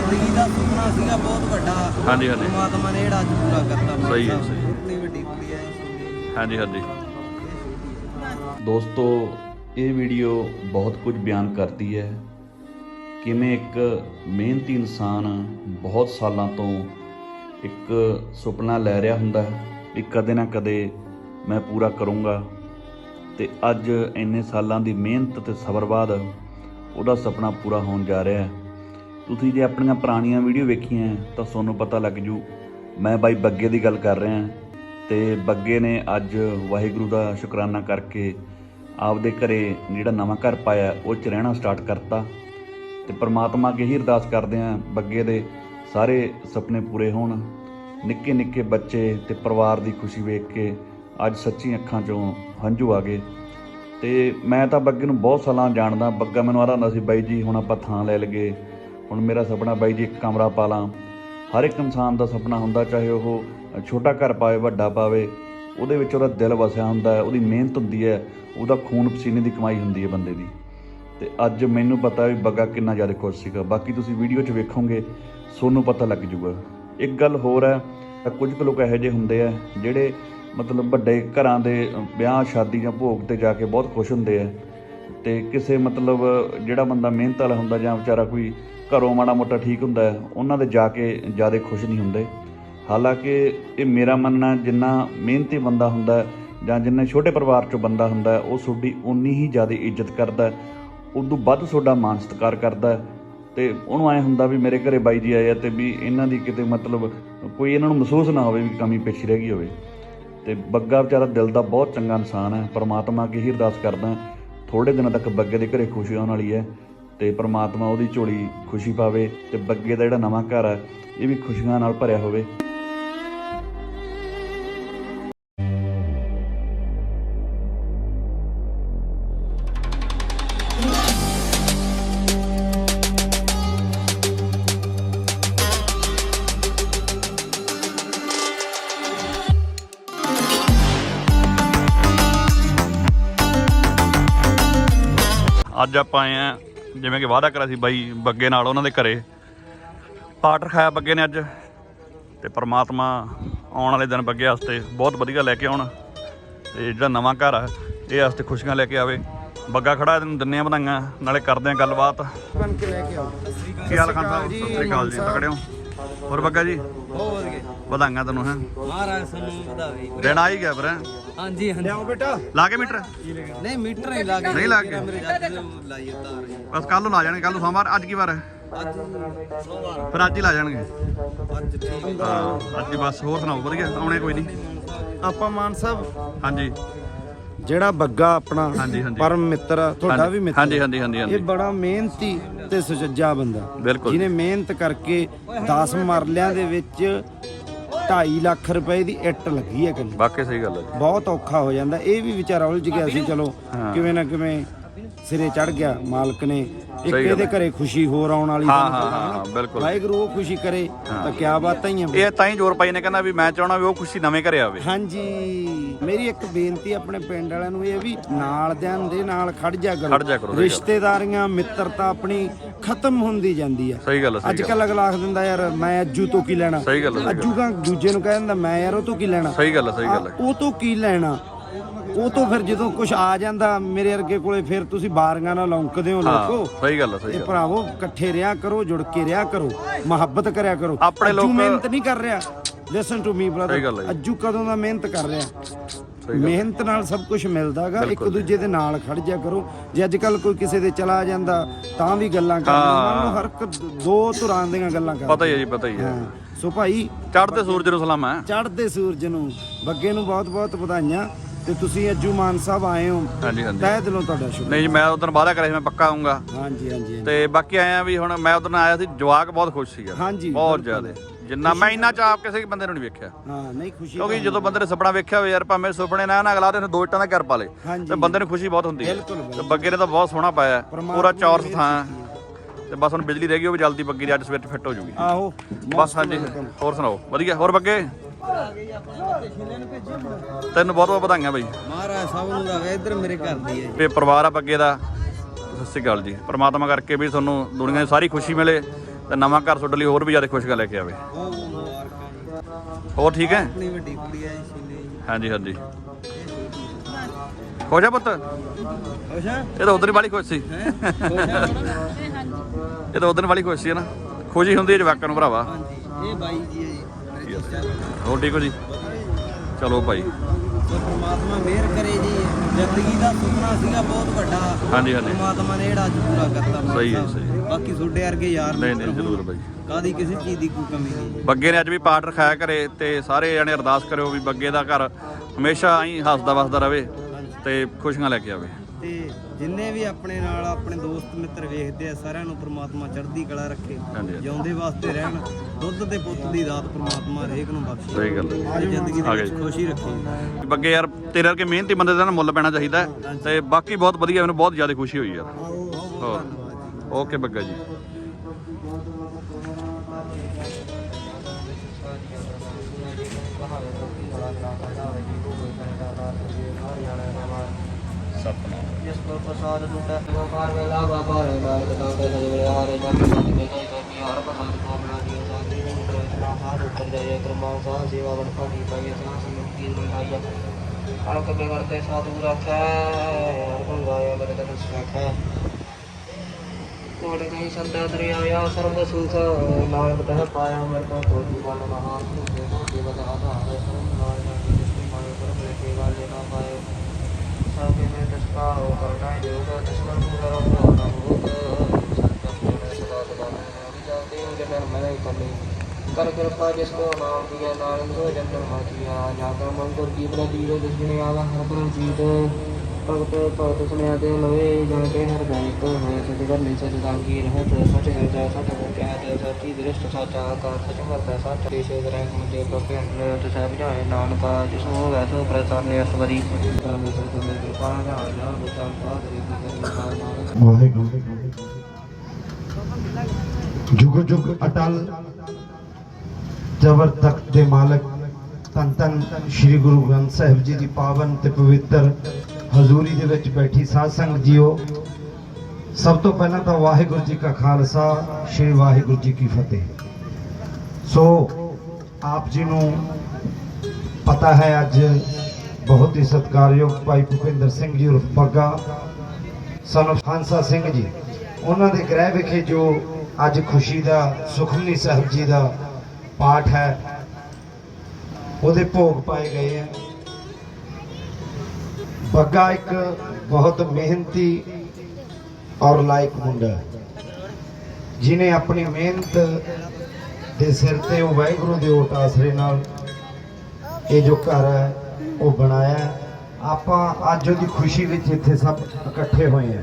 ਜ਼ਿੰਦਗੀ ਦਾ ਸੁਪਨਾ ਸੀਗਾ ਬਹੁਤ ਵੱਡਾ ਹਾਂਜੀ ਹਾਂਜੀ ਪਰਮਾਤਮਾ ਨੇ ਜਿਹੜਾ ਅੱਜ ਪੂਰਾ ਕਰਤਾ ਸਹੀ ਹੈ। ਸਹੀ ਹੈ। ਇਤਨੀ ਵੱਡੀ ਕੁੜੀ ਹੈ ਹਾਂਜੀ ਹਾਂਜੀ ਦੋਸਤੋ ਇਹ ਵੀਡੀਓ ਬਹੁਤ ਕੁਝ ਬਿਆਨ ਕਰਦੀ ਹੈ ਕਿਵੇਂ ਇੱਕ ਮਿਹਨਤੀ ਇਨਸਾਨ ਬਹੁਤ ਸਾਲਾਂ ਤੋਂ ਇੱਕ ਸੁਪਨਾ ਲੈ ਰਿਹਾ ਹੁੰਦਾ ਹੈ ਵੀ ਕਦੇ ਨਾ ਕਦੇ ਮੈਂ ਪੂਰਾ ਕਰੂੰਗਾ ਤੇ ਅੱਜ ਇੰਨੇ ਸਾਲਾਂ ਦੀ ਮਿਹਨਤ ਤੇ ਸਬਰ ਬਾਅਦ ਉਹਦਾ ਸੁਪਨਾ ਪੂਰਾ ਹੋਣ ਜਾ ਰਿਹਾ ਹੈ ਤੁਸੀਂ ਜੇ ਆਪਣੀਆਂ ਪੁਰਾਣੀਆਂ ਵੀਡੀਓ ਵੇਖੀਆਂ ਤਾਂ ਤੁਹਾਨੂੰ ਪਤਾ ਲੱਗ ਜੂ, ਮੈਂ ਬਾਈ ਬੱਗੇ ਦੀ ਗੱਲ ਕਰ ਰਿਹਾ ਤੇ ਬੱਗੇ ਨੇ ਅੱਜ ਵਾਹਿਗੁਰੂ ਦਾ ਸ਼ੁਕਰਾਨਾ ਕਰਕੇ ਆਪਦੇ ਘਰੇ ਜਿਹੜਾ ਨਵਾਂ ਘਰ ਪਾਇਆ, ਉਹ ਚ ਰਹਿਣਾ ਸਟਾਰਟ ਕਰਤਾ। ਤੇ ਪ੍ਰਮਾਤਮਾ ਅੱਗੇ ਹੀ ਅਰਦਾਸ ਕਰਦੇ ਆਂ, ਬੱਗੇ ਦੇ ਸਾਰੇ ਸੁਪਨੇ ਪੂਰੇ ਹੋਣ। ਨਿੱਕੇ ਨਿੱਕੇ ਬੱਚੇ ਤੇ ਪਰਿਵਾਰ ਦੀ ਖੁਸ਼ੀ ਵੇਖ ਕੇ ਅੱਜ ਸੱਚੀ ਅੱਖਾਂ 'ਚੋਂ ਹੰਝੂ ਆ ਗਏ। ਤੇ ਮੈਂ ਤਾਂ ਬੱਗੇ ਨੂੰ ਬਹੁਤ ਸਾਲਾਂ ਜਾਣਦਾ, ਬੱਗਾ ਮੈਨੂੰ ਆਦਾ ਹੁੰਦਾ ਸੀ, ਬਾਈ ਜੀ, ਹੁਣ ਆਪਾਂ ਥਾਂ ਲੈ ਲਗੇ ਹੁਣ ਮੇਰਾ ਸੁਪਨਾ ਬਾਈ ਜੀ ਇੱਕ ਕਮਰਾ ਪਾ ਲਾਂ। ਹਰ ਇੱਕ ਇਨਸਾਨ ਦਾ ਸੁਪਨਾ ਹੁੰਦਾ, ਚਾਹੇ ਉਹ ਛੋਟਾ ਘਰ ਪਾਵੇ, ਵੱਡਾ ਪਾਵੇ, ਉਹਦੇ ਵਿੱਚ ਉਹਦਾ ਦਿਲ ਵਸਿਆ ਹੁੰਦਾ ਹੈ, ਉਹਦੀ ਮਿਹਨਤ ਹੁੰਦੀ ਹੈ, ਉਹਦਾ ਖੂਨ ਪਸੀਨੇ ਦੀ ਕਮਾਈ ਹੁੰਦੀ ਹੈ ਬੰਦੇ ਦੀ। ਤੇ ਅੱਜ ਮੈਨੂੰ ਪਤਾ ਵੀ ਬੱਗਾ ਕਿੰਨਾ ਜ਼ਿਆਦਾ ਖੁਸ਼ ਸੀਗਾ। ਬਾਕੀ ਤੁਸੀਂ ਵੀਡੀਓ 'ਚ ਵੇਖੋਗੇ, ਸੋਨੂੰ ਪਤਾ ਲੱਗ ਜੂਗਾ ਇੱਕ ਗੱਲ ਹੋਰ ਹੈ, ਤਾਂ ਕੁਝ ਕੁ ਲੋਕ ਇਹੋ ਜਿਹੇ ਹੁੰਦੇ ਆ, ਜਿਹੜੇ ਮਤਲਬ ਵੱਡੇ ਘਰਾਂ ਦੇ ਵਿਆਹ, ਸ਼ਾਦੀ ਜਾਂ ਭੋਗ ਤੇ ਜਾ ਕੇ ਬਹੁਤ ਖੁਸ਼ ਹੁੰਦੇ ਆ। ਤੇ ਕਿਸੇ ਮਤਲਬ ਜਿਹੜਾ ਬੰਦਾ ਮਿਹਨਤ ਵਾਲਾ ਹੁੰਦਾ ਜਾਂ ਵਿਚਾਰਾ ਕੋਈ ਘਰੋਂ ਮਾੜਾ ਮੋਟਾ ਠੀਕ ਹੁੰਦਾ ਉਹਨਾਂ ਦੇ ਜਾ ਕੇ ਜ਼ਿਆਦਾ ਖੁਸ਼ ਨਹੀਂ ਹੁੰਦੇ। ਹਾਲਾਂਕਿ ਇਹ ਮੇਰਾ ਮੰਨਣਾ ਜਿੰਨਾ ਮਿਹਨਤੀ ਬੰਦਾ ਹੁੰਦਾ ਜਾਂ ਜਿੰਨੇ ਛੋਟੇ ਪਰਿਵਾਰ ਚੋਂ ਬੰਦਾ ਹੁੰਦਾ ਉਹ ਤੁਹਾਡੀ ਉਨੀ ਹੀ ਜ਼ਿਆਦਾ ਇੱਜ਼ਤ ਕਰਦਾ ਹੈ। ਉਦੋਂ ਵੱਧ ਤੁਹਾਡਾ ਮਾਣ ਸਤਿਕਾਰ ਕਰਦਾ ਹੈ। ਤੇ ਉਹਨੂੰ ਐ ਹੁੰਦਾ ਵੀ ਮੇਰੇ ਘਰੇ ਬਾਈ ਜੀ ਆਏ ਆ ਤੇ ਵੀ ਇਹਨਾਂ ਦੀ ਕਿਤੇ ਮਤਲਬ ਕੋਈ ਇਹਨਾਂ ਨੂੰ ਮਹਿਸੂਸ ਨਾ ਹੋਵੇ ਵੀ ਕਮੀ ਪੇਸ਼ੀ ਰਹਿ ਗਈ ਹੋਵੇ। ਤੇ ਬੱਗਾ ਵਿਚਾਰਾ ਦਿਲ ਦਾ ਬਹੁਤ ਚੰਗਾ ਇਨਸਾਨ ਹੈ, ਪਰਮਾਤਮਾ ਅੱਗੇ ਹੀ ਅਰਦਾਸ ਕਰਦਾ ਥੋੜੇ ਦਿਨਾਂ ਤੱਕ ਬੱਗੇ ਦੇ ਘਰੇ ਖੁਸ਼ੀ ਆਉਣ ਵਾਲੀ ਹੈ ਤੇ ਪਰਮਾਤਮਾ ਉਹਦੀ ਝੋਲੀ ਖੁਸ਼ੀ ਪਾਵੇ ਤੇ ਬੱਗੇ ਦਾ ਜਿਹੜਾ ਨਵਾਂ ਘਰ ਹੈ, ਇਹ ਵੀ ਖੁਸ਼ੀਆਂ ਨਾਲ ਭਰਿਆ ਹੋਵੇ। ਅੱਜ ਆਪਾਂ ਆਏ ਆ ਜਿਵੇਂ ਕਿ ਵਾਅਦਾ ਕਰਿਆ ਸੀ ਬਾਈ ਬੱਗੇ ਨਾਲ ਉਹਨਾਂ ਦੇ ਘਰੇ। ਪਾਠ ਰਖਾਇਆ ਬੱਗੇ ਨੇ ਅੱਜ ਤੇ ਪ੍ਰਮਾਤਮਾ ਆਉਣ ਵਾਲੇ ਦਿਨ ਬੱਗੇ ਵਾਸਤੇ ਬਹੁਤ ਵਧੀਆ ਲੈ ਕੇ ਆਉਣ। ਤੇ ਜਿਹੜਾ ਨਵਾਂ ਘਰ ਆ ਇਹ ਵਾਸਤੇ ਖੁਸ਼ੀਆਂ ਲੈ ਕੇ ਆਵੇ। ਬੱਗਾ ਖੜਾ ਇਹਨੂੰ ਦਿੰਨੇ ਆ ਵਧਾਈਆਂ ਨਾਲੇ ਕਰਦੇ ਆ ਗੱਲਬਾਤ। ਬਣ ਕੇ ਲੈ ਕੇ ਆਓ। ਕੀ ਹਾਲ ਖਾਨ ਸਾਹਿਬ? ਸਤਿ ਸ੍ਰੀ ਅਕਾਲ ਜੀ ਤਕੜੇ ਹੋ ਹੋਰ ਬੱਗਾ ਜੀ? ਬਹੁਤ ਵਧੀਆ ਵਧਾਈਆਂ ਤੈਨੂੰ ਹੈ? ਮਹਾਰਾਜ ਸਾਨੂੰ ਵਧਾਵੇ। ਦਿਨ ਆ ਹੀ ਗਿਆ ਹੈਂ? ਹਾਂਜੀ ਹਾਂਜੀ। ਲਿਆਓ ਬੇਟਾ। ਲਾ ਕੇ ਮੀਟਰ? ਨਹੀਂ ਮੀਟਰ ਨਹੀਂ ਲਾ ਕੇ। ਨਹੀਂ ਲਾ ਕੇ? ਮੇਰੇ ਜੱਜ ਨੇ ਲਾਈ ਉਤਾਰ ਬਸ ਕੱਲ ਨੂੰ ਲਾ ਜਾਣਗੇ ਕੱਲ ਨੂੰ ਸੋਮਵਾਰ ਅੱਜ ਕੀ ਵਾਰ ਹੈ? ਅੱਜ ਸੋਮਵਾਰ। ਫਿਰ ਅੱਜ ਹੀ ਲਾ ਜਾਣਗੇ। ਅੱਜ ਠੀਕ ਹਾਂ। ਅੱਜ ਬਸ ਹੋਰ ਸੁਣਾਓ ਵਧੀਆ ਆਉਣੇ ਕੋਈ ਨਹੀਂ। ਆਪਾਂ ਮਾਨ ਸਾਹਿਬ ਹਾਂਜੀ। ਜਿਹੜਾ ਬੱਗਾ ਆਪਣਾ ਹਾਂਜੀ, ਹਾਂਜੀ। ਪਰਮ ਮਿੱਤਰ ਆ, ਤੁਹਾਡਾ ਵੀ ਮਿੱਤਰ ਹਾਂਜੀ ਹਾਂਜੀ ਹਾਂਜੀ ਇਹ ਬੜਾ ਮਿਹਨਤੀ ਤੇ ਸੁਚੱਜਾ ਬੰਦਾ। ਬਿਲਕੁਲ। ਜਿਹਨੇ ਮਿਹਨਤ ਕਰਕੇ 10 ਮਰਲਿਆਂ ਦੇ ਵਿੱਚ 2.5 ਲੱਖ ਰੁਪਏ ਦੀ ਇੱਟ ਲੱਗੀ ਹੈ ਕੱਲੀ ਵਾਕਈ ਸਹੀ ਗੱਲ ਹੈ। ਬਹੁਤ ਔਖਾ ਹੋ ਜਾਂਦਾ। ਇਹ ਵੀ ਵਿਚਾਰਾ ਉਲਝ ਗਿਆ ਸੀ ਚਲੋ। ਕਿਵੇਂ ਨਾ ਕਿਵੇਂ ਸਿਰੇ ਚੜ ਗਿਆ ਮਾਲਕ ਨੇ। ਇੱਕ ਸਹੀ ਗੱਲ ਇਹਦੇ ਘਰੇ ਖੁਸ਼ੀ ਹੋਰ ਆਉਣ ਵਾਲੀ ਹਾਂ ਤੁਹਾਨੂੰ ਹਾਂ ਪਤਾ ਹਾਂ ਨਾ। ਹਾਂ, ਬਿਲਕੁਲ। ਵਾਹਿਗੁਰੂ ਉਹ ਖੁਸ਼ੀ ਕਰੇ ਤਾਂ ਕਿਆ ਬਾਤਾਂ ਹੀ ਆ ਇਹ ਤਾਂ ਹੀ ਜ਼ੋਰ ਪਾਈ ਨੇ ਕਹਿੰਦਾ ਵੀ ਮੈਂ ਚਾਹਣਾ ਵੀ ਉਹ ਖੁਸ਼ੀ ਨਵੇਂ ਘਰੇ ਆਵੇ। ਹਾਂਜੀ। ਮੇਰੀ ਇੱਕ ਬੇਨਤੀ ਆਪਣੇ ਪਿੰਡ ਵਾਲਿਆਂ ਨੂੰ ਇਹ ਵੀ ਨਾਲ ਦਿਆਂ ਦੇ ਨਾਲ ਖੜ ਜਾ ਕਰੋ। ਖੜ ਜਾ ਕਰੋ, ਸਹੀ ਗੱਲ। ਰਿਸ਼ਤੇਦਾਰੀਆਂ ਮਿੱਤਰਤਾ ਆਪਣੀ ਖਤਮ ਹੁੰਦੀ ਜਾਂਦੀ ਆ। ਸਹੀ ਗੱਲ ਹੈ, ਅੱਜ ਗੱਲ ਕੱਲ ਅਗਲਾ ਆਖ ਦਿੰਦਾ ਯਾਰ ਮੈਂ ਅੱਜੂ ਤੋਂ ਕੀ ਲੈਣਾ? ਸਹੀ ਗੱਲ ਹੈ, ਸਹੀ ਅੱਜੂ ਕਾ ਦੂਜੇ ਨੂੰ ਕਹਿ ਦਿੰਦਾ ਮੈਂ ਯਾਰ ਉਹ ਤੋਂ ਕੀ ਲੈਣਾ? ਸਹੀ ਗੱਲ ਹੈ, ਸਹੀ ਗੱਲ ਹੈ ਆ, ਉਹ ਤੋਂ ਕੀ ਲੈਣਾ? ਉਹ ਤੋਂ ਫਿਰ ਜਦੋਂ ਕੁਝ ਆ ਜਾਂਦਾ ਮੇਰੇ ਵਰਗੇ ਕੋਲੇ ਫਿਰ ਤੁਸੀਂ ਬਾਰੀਆਂ ਨਾਲ ਲੌਂਕਦੇ ਹੋ ਲੋਕੋ। ਸਹੀ ਗੱਲ ਹੈ ਸਹੀ ਇਹ ਗੱਲ ਭਰਾਵੋ ਇਕੱਠੇ ਰਿਆ ਕਰੋ ਜੁੜ ਕੇ ਰਿਆ ਕਰੋ ਮੁਹੱਬਤ ਕਰਿਆ ਕਰੋ। ਆਪਣੇ ਅੱਜੂ ਲੋਕ- ਮਿਹਨਤ ਨਹੀਂ ਕਰ ਰਿਹਾ। ਲਿਸਨ ਟੂ ਮੀ ਸਹੀ ਗੱਲ ਹੈ ਬ੍ਰਦਰ ਜੀ। ਅੱਜੂ ਕਦੋਂ ਦਾ ਮਿਹਨਤ ਕਰ ਰਿਹਾ? ਮਿਹਨਤ ਨਾਲ ਸਭ ਕੁਝ ਮਿਲਦਾਗਾ ਇੱਕ। ਦੂਜੇ ਦੇ ਨਾਲ ਖੜ ਜਾ ਕਰੋ। ਜੇ ਅੱਜ ਕੱਲ ਕੋਈ ਕਿਸੇ ਦੇ ਚਲਾ ਜਾਂਦਾ ਤਾਂ ਵੀ ਗੱਲਾਂ ਕਰਦੇ ਮੰਨ ਹਰ ਇੱਕ ਦੋ ਧੁਰਾਂ ਦੀਆਂ ਗੱਲਾਂ ਕਰਦੇ ਪਤਾ ਹੀ ਹੈ ਜੀ ਪਤਾ ਹੈ ਹਾਂ। ਸੋ ਭਾਈ ਚੜ੍ਹਦੇ ਸੂਰਜ ਨੂੰ ਸਲਾਮ। ਹੈ ਚੜ੍ਹਦੇ ਸੂਰਜ ਨੂੰ। ਬੱਗੇ ਨੂੰ ਬਹੁਤ ਬਹੁਤ ਵਧਾਈਆਂ। ਤੇ ਤੁਸੀਂ ਅੱਜੂ ਮਾਨ ਸਾਹਿਬ ਆਏ ਹੋ। ਹਾਂਜੀ ਹਾਂਜੀ। ਤਹਿ ਦਿਲੋਂ ਤੁਹਾਡਾ ਸ਼ੁਕਰ ਨਹੀਂ ਜੀ ਮੈਂ ਉਦੋਂ ਵਾਅਦਾ ਕਰਿਆ ਸੀ ਮੈਂ ਪੱਕਾ ਆਉਂਗਾ ਹਾਂਜੀ ਹਾਂਜੀ। ਤੇ ਬਾਕੀ ਆਏ ਆ ਵੀ ਹੁਣ ਮੈਂ ਉਦੋਂ ਆਇਆ ਸੀ ਜਵਾਕ ਬਹੁਤ ਖੁਸ਼ ਸੀਗਾ। ਹਾਂਜੀ, ਬਹੁਤ। ਜ਼ਿਆਦਾ। ਜਿੰਨਾ ਮੈਂ ਇੰਨਾ ਚਾਹ ਕਿਸੇ ਬੰਦੇ ਨੂੰ ਨਹੀਂ ਵੇਖਿਆ। ਹਾਂ ਨਹੀਂ ਖੁਸ਼ੀ ਕਿਉਂਕਿ ਜਦੋਂ ਬੰਦੇ ਨੇ ਸੁਪਨਾ ਵੇਖਿਆ ਹੋਵੇ ਯਾਰ ਭਾਵੇਂ ਸੁਪਨੇ ਨਾ ਨਾ ਅਗਲਾ ਦਿਨ ਦੋ ਇੱਟਾਂ ਦਾ ਘਰ ਪਾ ਲੇ। ਤੇ ਬੰਦੇ ਨੂੰ ਖੁਸ਼ੀ ਬਹੁਤ ਹੁੰਦੀ ਹੈ। ਤੇ ਬੱਗੇ ਨੇ ਤਾਂ ਬਹੁਤ ਸੋਹਣਾ ਪਾਇਆ। ਪੂਰਾ ਚੌਰਸ ਥਾਂ। ਤੇ ਬਸ ਹੁਣ ਬਿਜਲੀ ਰਹਿ ਗਈ ਉਹ ਵੀ ਜਲਦੀ ਬੱਗੇ ਦੀ ਅੱਜ ਸਵੇਰ ਫਿੱਟ ਹੋ ਜੂਗੀ। ਆਹੋ ਬਸ ਹਾਂਜੀ। ਹੋਰ ਸੁਣਾਓ? ਵਧੀਆ। ਹੋਰ ਬੱਗੇ? ਤੈਨੂੰ ਬਹੁਤ ਬਹੁਤ ਵਧਾਈਆਂ ਬਈ। ਮਹਾਰਾਜ ਸਭ ਨੂੰ ਵਧਾਵੇ ਇੱਧਰ ਮੇਰੇ ਘਰ ਦੀ ਹੈ ਜੀ। ਤੇ ਪਰਿਵਾਰ ਆ ਬੱਗੇ ਦਾ ਸਤਿ ਸ਼੍ਰੀ ਅਕਾਲ ਜੀ। ਪ੍ਰਮਾਤਮਾ ਕਰਕੇ ਵੀ ਤੁਹਾਨੂੰ ਦੁਨੀਆ ਦੀ ਸਾਰੀ ਖੁਸ਼ੀ ਮਿਲੇ ਤੇ ਨਵਾਂ ਘਰ ਤੁਹਾਡੇ ਲਈ ਹੋਰ ਵੀ ਜ਼ਿਆਦਾ ਖੁਸ਼ੀਆਂ ਲੈ ਕੇ ਆਵੇ। ਬਹੁਤ ਬਹੁਤ ਮੁਬਾਰਕਾਂ ਜੀ। ਹੋਰ ਠੀਕ ਹੈ? ਆਪਣੀ ਵੱਡੀ ਕੁੜੀ ਆ ਜੀ ਸ਼ੀਨੇ ਜੀ। ਹਾਂਜੀ ਹਾਂਜੀ। ਖੁਸ਼ ਆ ਪੁੱਤ? ਅੱਛਾ ਇਹ ਤਾਂ ਉਧਰ ਵਾਲੀ ਖੁਸ਼ ਸੀ। ਇਹ ਤਾਂ ਉਧਰ ਵਾਲੀ ਖੁਸ਼ ਸੀ ਨਾ। ਖੁਸ਼ੀ ਹੁੰਦੀ ਹੈ ਜਵਾਕਾਂ ਨੂੰ ਭਰਾਵਾ। ਹਾਂਜੀ ਇਹ ਬਾਈ ਜੀ ਹੈ ਜੀ। ਹੋਰ ਠੀਕ ਹੋ ਜੀ? ਚਲੋ ਭਾਈ। ਪ੍ਰਮਾਤਮਾ ਮਿਹਰ ਕਰੇ ਜੀ। ਜ਼ਿੰਦਗੀ ਦਾ ਸੁਪਨਾ ਸੀਗਾ ਬਹੁਤ ਵੱਡਾ। ਹਾਂਜੀ ਹਾਂਜੀ। ਪ੍ਰਮਾਤਮਾ ਨੇ ਜਿਹੜਾ ਅੱਜ ਪੂਰਾ ਕਰਤਾ। ਸਹੀ ਹੈ। ਸਹੀ ਹੈ। ਬਾਕੀ ਤੁਹਾਡੇ ਵਰਗੇ ਯਾਰ ਨਹੀਂ ਨਹੀਂ ਜ਼ਰੂਰ ਬਾਈ। ਕਾਦੀ ਕਿਸੇ ਚੀਜ਼ ਦੀ ਕੋਈ ਕਮੀ ਨਹੀਂ। ਬੱਗੇ ਨੇ ਅੱਜ ਵੀ ਪਾਠ ਰਖਾਇਆ ਘਰੇ ਤੇ ਸਾਰੇ ਜਣੇ ਅਰਦਾਸ ਕਰਿਓ ਵੀ ਬੱਗੇ ਦਾ ਘਰ ਹਮੇਸ਼ਾ ਐਂ ਹੱਸਦਾ ਵਸਦਾ ਰਵੇ ਤੇ ਖੁਸ਼ੀਆਂ ਲੈ ਕੇ ਆਵੇ। ਤੇ ਜਿੰਨੇ ਵੀ ਆਪਣੇ ਨਾਲ ਆਪਣੇ ਦੋਸਤ ਮਿੱਤਰ ਵੇਖਦੇ ਆ ਸਾਰਿਆਂ ਨੂੰ ਪ੍ਰਮਾਤਮਾ ਚੜ੍ਹਦੀ ਕਲਾ ਰੱਖੇ। ਜਿਉਂਦੇ ਵਾਸਤੇ ਰਹਿਣ ਦੁੱਧ ਤੇ ਪੁੱਤ ਦੀ ਦਾਤ ਪ੍ਰਮਾਤਮਾ ਹਰੇਕ ਨੂੰ ਬਖਸ਼ੇ। ਸਹੀ ਗੱਲ ਜ਼ਿੰਦਗੀ ਦੇ ਵਿੱਚ ਖੁਸ਼ੀ ਰੱਖੇ। ਬੱਗੇ ਯਾਰ ਤੇਰੇ ਵਰਗੇ ਮਿਹਨਤੀ ਬੰਦੇ ਦਾ ਨਾ ਮੁੱਲ ਪੈਣਾ ਚਾਹੀਦਾ ਤੇ ਬਾਕੀ ਬਹੁਤ ਵਧੀਆ ਮੈਨੂੰ ਬਹੁਤ ਜ਼ਿਆਦਾ ਖੁਸ਼ੀ ਹੋਈ ਯਾਰ। ਹੋਰ? ਓਕੇ ਬੱਗਾ ਜੀ। ਸਤਨਾਮ ਜਿਸ ਕੋ ਪ੍ਰਸਾਦ ਟੁਟੈ ਕੋ ਕਾਰ ਵੇਲਾ ਬਾਬਾ ਰੇ ਨਾਲ ਕਦਾ ਤੇ ਸਜਵੇ ਹਾਰੇ ਜਨ ਮਨ ਕੇ ਕਈ ਕਈ ਹਰ ਪ੍ਰਸਾਦ ਕੋ ਬਣਾ ਦਿਓ ਸਾਧੀ ਨੂੰ ਪ੍ਰੇਤਨਾ ਹਾਰ ਉੱਪਰ ਜਾਏ ਕਰਮਾ ਸਾਹ ਸੇਵਾ ਵਡ ਪਾਗੀ ਪਾਈ ਸਾਹ ਸਿਮਰਤੀ ਮੰਡਾਇਆ ਅਲਕ ਕੇ ਵਰਤੇ ਸਾਧੂ ਰੱਖੈ ਹਰ ਬੰਗਾਇਆ ਮੇਰੇ ਤਨ ਸੁਖੈ ਕੋਟ ਕਹੀਂ ਸੰਤਾ ਦਰਿਆਇਆ ਸਰਬ ਸੁਖ ਨਾਨਕ ਤਹ ਪਾਇਆ ਮਰ ਕੋ ਕੋਈ ਬਲ ਮਹਾ ਸੁਖ ਦੇਵ ਆਧਾਰ ਸਰਬ ਨਾਨਕ ਜੀ ਜਿਸ ਮਾਏ ਪਰ ਮੇਰੇ ਵਾਲੇ ਕਰੋ ਨਾ ਭੂਤ ਕਰ ਕਿਰਪਾ ਜਿਸ ਕੋ ਨਾਮ ਦਿਆ ਨਾਨਕ ਹੋ ਜਨਨ ਮਾਤੀਆ ਜਾ ਕਰ ਮਨ ਕਰ ਜੀਵਨ ਜੀਵ ਦੁਸ਼ਮਨ ਆਵਾ ਹਰ ਪਰ ਜੀਤ ਭਗਤ ਭਗਤ ਸੁਨਿਆ ਤੇ ਲਵੇ ਜਨ ਕੇ ਹਰ ਗਾਇ ਹੋਏ ਸਤਿ ਕਰ ਲਈ ਸਤਿ ਦਾੰਗੀ ਰਹਿਤ ਸਤਿ ਹਿਰਦੈ ਸਤਿ ਮੁਖਿਆਤ ਸਤਿ ਦ੍ਰਿਸ਼ਟ ਸਚਾ ਆਕਾਰ ਸਚ ਵਰਤੈ ਸਚ। ਦੇਸ਼ੇ ਗ੍ਰਹਿ ਮੁਝੇ ਪ੍ਰਭੇ ਅੰਦਰ ਤੇ ਸਹਿ ਬੁਝਾਏ ਨਾਨਕਾ ਜਿਸ ਨੂੰ ਵੈਸੋ ਪ੍ਰਚਾਰਨੇ ਅਸਵਰੀ ਪਰਮੇਸ਼ਰ ਜੁਗ ਜੁਗ ਅਟਲ ਜਬਰ ਤਖਤ ਦੇ ਮਾਲਕ ਧੰਨ ਧੰਨ ਸ੍ਰੀ ਗੁਰੂ ਗ੍ਰੰਥ ਸਾਹਿਬ ਜੀ ਦੀ ਪਾਵਨ ਤੇ ਪਵਿੱਤਰ ਹਜ਼ੂਰੀ ਦੇ ਵਿੱਚ ਬੈਠੀ ਸਾਧ ਸੰਗਤ ਜੀਓ, ਸਭ ਤੋਂ ਪਹਿਲਾਂ ਤਾਂ ਵਾਹਿਗੁਰੂ ਜੀ ਕਾ ਖਾਲਸਾ, ਸ੍ਰੀ ਵਾਹਿਗੁਰੂ ਜੀ ਕੀ ਫਤਿਹ। ਸੋ, ਆਪ ਜੀ ਨੂੰ ਪਤਾ ਹੈ ਅੱਜ ਬਹੁਤ ਹੀ ਸਤਿਕਾਰਯੋਗ ਭਾਈ ਭੁਪਿੰਦਰ ਸਿੰਘ ਜੀ ਉਰਫ ਬੱਗਾ ਸਨ of ਸਿੰਘ ਜੀ। ਉਹਨਾਂ ਦੇ ਗ੍ਰਹਿ ਵਿਖੇ ਜੋ ਅੱਜ ਖੁਸ਼ੀ ਦਾ, ਸੁਖਮਨੀ ਸਾਹਿਬ ਜੀ ਦਾ ਪਾਠ ਹੈ, ਉਹਦੇ ਭੋਗ ਪਾਏ ਗਏ ਹੈ ਬੱਗਾ ਇੱਕ ਬਹੁਤ ਮਿਹਨਤੀ ਔਰ ਲਾਇਕ ਮੁੰਡਾ ਹੈ। ਜਿਨੇ ਆਪਣੀ ਮਿਹਨਤ ਦੇ ਸਿਰ ਤੇ ਉਹ ਵਾਹਿਗੁਰੂ ਦੇ ਓਟ ਆਸਰੇ ਨਾਲ ਇਹ ਜੋ ਘਰ ਹੈ, ਉਹ ਬਣਾਇਆ ਆਪਾਂ ਅੱਜ ਉਹਦੀ ਖੁਸ਼ੀ ਵਿੱਚ ਇੱਥੇ ਸਭ ਇਕੱਠੇ ਹੋਏ ਹਾਂ।